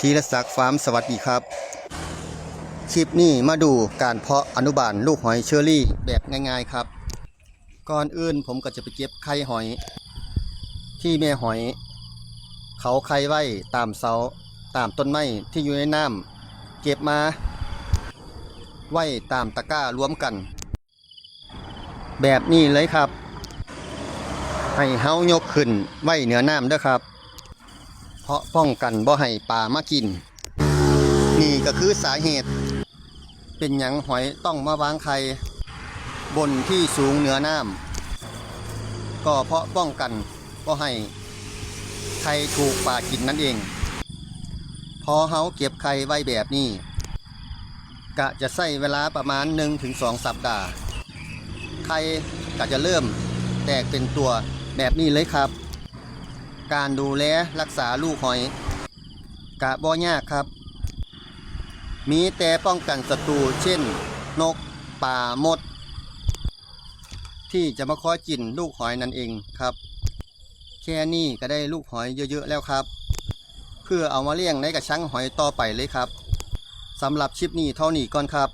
ธีรศักดิ์ฟาร์มสวัสดีครับ คลิปนี้มาดูการเพาะอนุบาลลูกหอยเชอรี่แบบง่ายๆครับ ก่อนอื่นผมก็จะไปเก็บไข่หอย ที่แม่หอย เขาไข่ไว้ตามเสาตามต้นไม้ที่อยู่ในน้ำเก็บมา ไว้ตามตะกร้ารวมกัน แบบนี้เลยครับ ให้เฮายกขึ้นไว้เหนือน้ำด้อครับ เพราะป้องกันบ่ให้ปลามากิน นี่ก็คือสาเหตุ เป็นหยังหอยต้องมาวางไข่บนที่สูงเหนือน้ำก็เพราะป้องกันบ่ให้ไข่ถูกปลากินนั่นเอง พอเฮาเก็บไข่ไว้แบบนี้กะจะใช้เวลาประมาณ 1-2 สัปดาห์ ไข่ก็จะเริ่มแตกเป็นตัวแบบนี้เลยครับ การดูแลรักษาลูกหอย กะบ่ยากครับ มีแต่ป้องกันศัตรูเช่น นกป่ามด ที่จะมาคอยกินลูกหอยนั่นเองครับ แค่นี้ก็ได้ลูกหอยเยอะๆแล้วครับ เพื่อเอามาเลี้ยงในกระชังหอยต่อไปเลยครับสำหรับชิปนี้เท่านี้ก่อนครับ